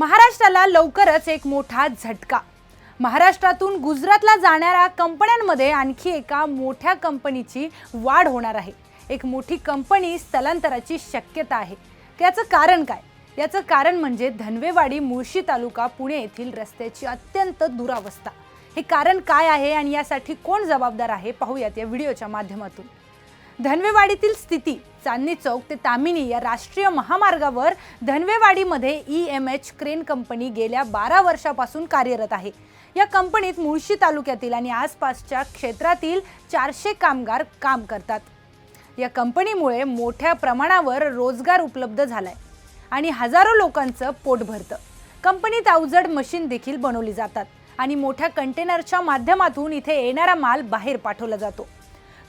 महाराष्ट्राला लवकरच एक मोठा झटका. महाराष्ट्रातून गुजरातला जाणाऱ्या कंपन्यांमध्ये आणखी एका मोठ्या कंपनीची वाढ होणार आहे. एक मोठी कंपनी स्थलांतराची शक्यता आहे. त्याचं कारण काय? याचं कारण म्हणजे धनवेवाडी मुळशी तालुका पुणे येथील रस्त्याची अत्यंत दुरावस्था. हे कारण काय आहे आणि यासाठी कोण जबाबदार आहे? पाहूयात या व्हिडिओच्या माध्यमातून. धनवेवाडीतील स्थिती चांदणी चौक ते तामिनी या राष्ट्रीय महामार्गावर धनवेवाडीमध्ये E M H crane company गेल्या बारा वर्षापासून कार्यरत आहे. या कंपनीत मुळशी तालुक्यातील आणि आसपासच्या क्षेत्रातील चारशे कामगार काम करतात. या कंपनीमुळे मोठ्या प्रमाणावर रोजगार उपलब्ध झालाय आणि हजारो लोकांचं पोट भरतं. कंपनीत अवजड मशीन देखील बनवली जातात आणि मोठ्या कंटेनरच्या माध्यमातून इथे येणारा माल बाहेर पाठवला जातो.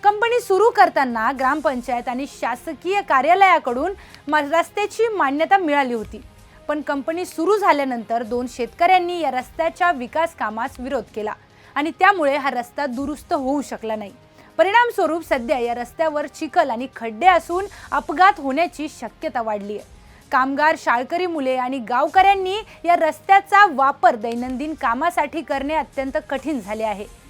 कंपनी सुरू करताना ग्रामपंचायत आणि शासकीय कार्यालयाकडून म- रस्त्याची मान्यता मिळाली होती. पण कंपनी सुरू झाल्यानंतर दोन शेतकऱ्यांनी या रस्त्याच्या विकास कामास विरोध केला आणि त्यामुळे हा रस्ता दुरुस्त होऊ शकला नाही. परिणामस्वरूप सध्या या रस्त्यावर चिखल आणि खड्डे असून अपघात होण्याची शक्यता वाढली आहे. कामगार शाळकरी मुले आणि गावकऱ्यांनी या रस्त्याचा वापर दैनंदिन कामासाठी करणे अत्यंत कठीण झाले आहे.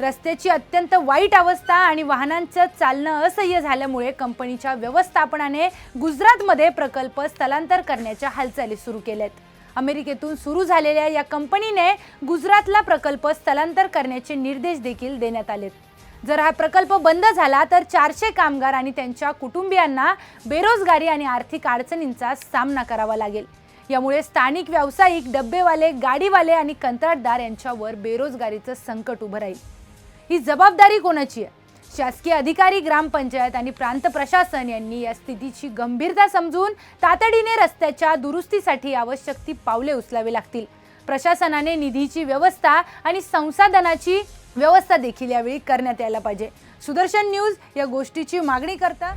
रस्त्याची अत्यंत वाईट अवस्था आणि वाहनांचं चालणं असह्य झाल्यामुळे कंपनीच्या व्यवस्थापनाने गुजरातमध्ये प्रकल्प स्थलांतर करण्याच्या हालचाली सुरू केल्यात. अमेरिकेतून सुरू झालेल्या या कंपनीने गुजरातला प्रकल्प स्थलांतर करण्याचे निर्देश देखील देण्यात आलेत. जर हा प्रकल्प बंद झाला तर चारशे कामगार आणि त्यांच्या कुटुंबियांना बेरोजगारी आणि आर्थिक अडचणींचा सामना करावा लागेल. यामुळे स्थानिक व्यावसायिक डब्बेवाले गाडीवाले आणि कंत्राटदार यांच्यावर बेरोजगारीचं संकट उभं राहील. ही जबाबदारी कोणाची आहे? शासकीय अधिकारी ग्रामपंचायत आणि प्रांत प्रशासन यांनी या स्थितीची गंभीरता समजून तातडीने रस्त्याच्या दुरुस्तीसाठी आवश्यक ती पावले उचलावी लागतील. प्रशासनाने निधीची व्यवस्था आणि संसाधनाची व्यवस्था देखील यावेळी करण्यात यायला पाहिजे. सुदर्शन न्यूज या गोष्टीची मागणी करता